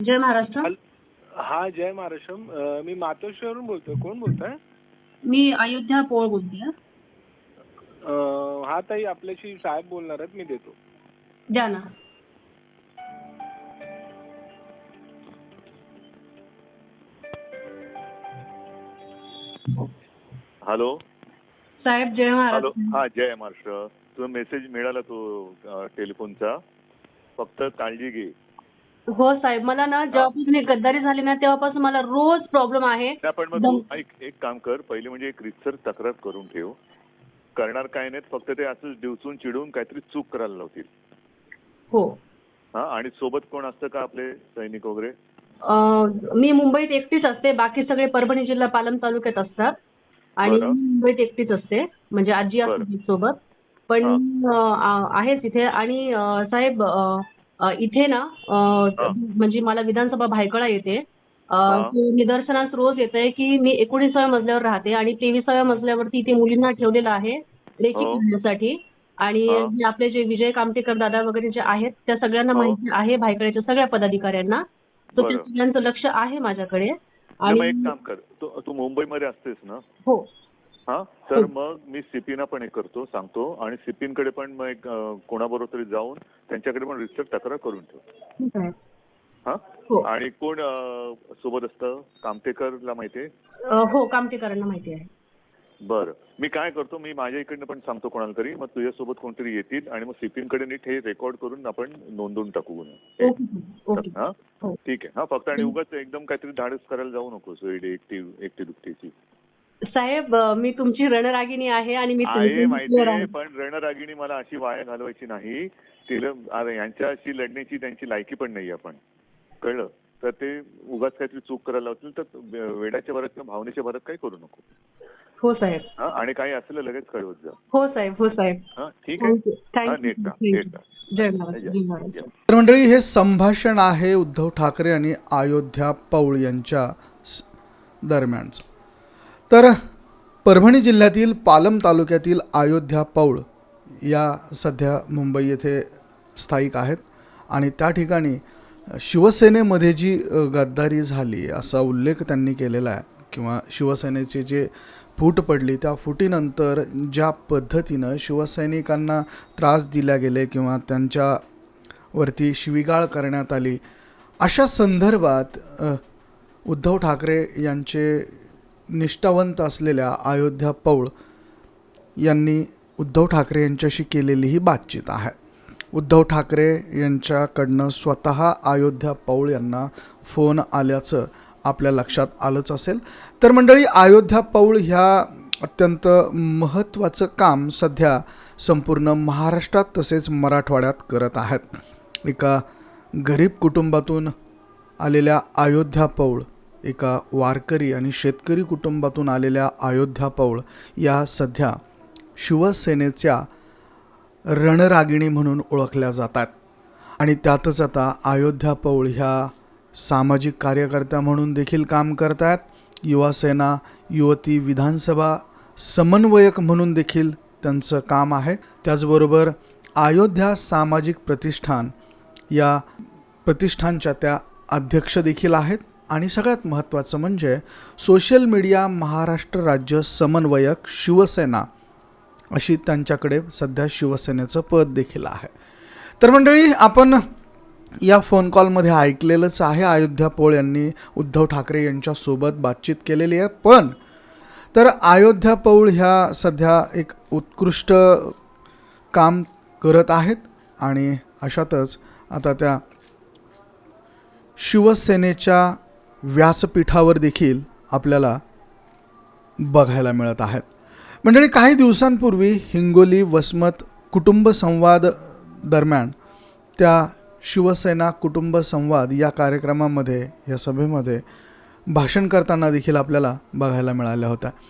जय महाराष्ट्र. हा जय महाराष्ट्रम अ, मी मातोश्रीवरून बोलतोय. कोण बोलताय? मी अयोध्या पोळ बोलते अ, हा ताई आपल्याशी साहेब बोलणार आहेत मी देतो. द्या ना. हॅलो. साहेब जय हॅलो. महाराष्ट्र हा जय महाराष्ट्र. तुझा मेसेज मिळाला तो टेलिफोनचा. फक्त काळजी घे. हो साहेब मला ना जेव्हापासून ही गद्दारी झाली ना तेव्हापासून मला रोज प्रॉब्लेम आहे. नाही पण मग तू ऐक एक काम कर. पहिले म्हणजे एक रितसर तक्रार करून ठेव. करणार काय नाहीत फक्त ते असंच डिवचून चिडून काहीतरी चूक करायला लावतील. हो. हा आणि सोबत कोण असतं का आपले सैनिक वगैरे? अं, मी मुंबईत एकटीच असते. बाकी सगळे परभणी जिल्हा पालम तालुक्यात असतात. आणि बरं. मी मुंबईत एकटीच असते. म्हणजे आजी बरं. असते सोबत. पण हा. मी, अं, आ- आहेच इथे. आणि अं, साहेब अं, इथे ना. म्हणजे मला विधानसभा भायखळा येते निदर्शनास रोज येत आहे की मी एकोणीसाव्या मजल्यावर राहते आणि तेविसाव्या मजल्यावरती इथे मुलींना ठेवलेलं आहे हो. करण्यासाठी आणि. जे आपले जे विजय कामतेकर दादा वगैरे जे आहेत त्या सगळ्यांना. माहिती आहे भायखळ्याच्या सगळ्या पदाधिकाऱ्यांना तर त्या. सगळ्यांचं लक्ष आहे माझ्याकडे मग एक आणि काम कर तू तू मुंबईमध्ये असतेस ना हो हा तर हो. मग मी सीपीना पण हे करतो सांगतो आणि सीपींकडे पण मग एक कोणाबरोबर तरी जाऊन त्यांच्याकडे पण रितसर तक्रार करून ठेव ठीक आहे. हा? हो. आणि कोण सोबत असतं? कामतेकरला माहितीये हो कामतेकरांना माहिती आहे. बरं. मी काय करतो मी माझ्या इकडनं पण सांगतो कोणाला तरी मग तुझ्यासोबत कोणतरी येतील आणि मग सीपींकडे नीट हे रेकॉर्ड करून आपण नोंदवून टाकू हा? हो. ठीक आहे. हा फक्त आणि उगाच एकदम काहीतरी धाडस करायला जाऊ नकोस एकटी एकटी दुखटीची साहेब मी तुमची रणरागिणी आहे आणि मी आहे माहिती. पण रणरागिणी मला अशी वाया घालवायची नाही. तिला यांच्याशी लढण्याची त्यांची लायकी पण नाही आपण. कळलं? तर ते उगाच काहीतरी चूक करायला लावतील तर वेडाच्या भरात किंवा भावनेच्या भरात काही करू नको. हो साहेब. हा आणि काही असलं लगेच कळवत जा. हो साहेब हो साहेब. हा ठीक आहे? तर मंडळी हे संभाषण आहे उद्धव ठाकरे आणि अयोध्या पौळ यांच्या दरम्यानचं. तर परभणी जिल्ह्यातील पालम तालुक्यातील अयोध्या पौळ या सध्या मुंबई येथे स्थायिक आहेत आणि त्या ठिकाणी शिवसेनेमध्ये जी गद्दारी झाली असा उल्लेख त्यांनी केलेला आहे किंवा शिवसेनेचे जे फूट पडली त्या फुटीनंतर ज्या पद्धतीनं शिवसैनिकांना त्रास दिल्या गेले किंवा त्यांच्यावरती शिविगाळ शिवीगाळ करण्यात आली अशा संदर्भात उद्धव ठाकरे यांचे निष्ठावंत असलेल्या अयोध्या पौळ यांनी उद्धव ठाकरे यांच्याशी केलेली ही बातचीत आहे. उद्धव ठाकरे यांच्याकडनं स्वतः अयोध्या पौळ यांना फोन आल्याचं आपल्या लक्षात आलंच असेल. तर मंडळी अयोध्या पौळ ह्या अत्यंत महत्त्वाचं काम सध्या संपूर्ण महाराष्ट्रात तसेच मराठवाड्यात करत आहेत. एका गरीब कुटुंबातून आलेल्या अयोध्या पौळ एका वारकरी आणि शेतकरी कुटुंबातून आलेल्या अयोध्या पौळ या सध्या शिवसेनेच्या रणरागिणी म्हणून ओळखल्या जातात. आणि त्यातच आता अयोध्या पौळ ह्या सामाजिक कार्यकर्त्या म्हणून देखील काम करत आहेत युवासेना युवती विधानसभा समन्वयक म्हणून देखील त्यांचं काम आहे. त्याचबरोबर अयोध्या सामाजिक प्रतिष्ठान या प्रतिष्ठानच्या त्या अध्यक्ष देखील आहेत. आणि सगळ्यात महत्त्वाचं म्हणजे सोशल मीडिया महाराष्ट्र राज्य समन्वयक शिवसेना अशी त्यांच्याकडे सध्या शिवसेनेचं पद देखील आहे. तर मंडळी आपण या फोन कॉलमध्ये ऐकलेलंच आहे. अयोध्या पोळ यांनी उद्धव ठाकरे यांच्यासोबत बातचीत केलेली आहे. पण तर अयोध्या पौळ ह्या सध्या एक उत्कृष्ट काम करत आहेत आणि अशातच आता त्या शिवसेनेच्या व्यासपीठावर देखील आपल्याला बघायला मिळत आहेत. मंडळी काही दिवसांपूर्वी हिंगोली वसमत कुटुंब संवाद दरम्यान त्या शिवसेना कुटुंब संवाद या कार्यक्रमामध्ये या सभेमध्ये भाषण करताना देखील आपल्याला बघायला मिळाल्या होत्या.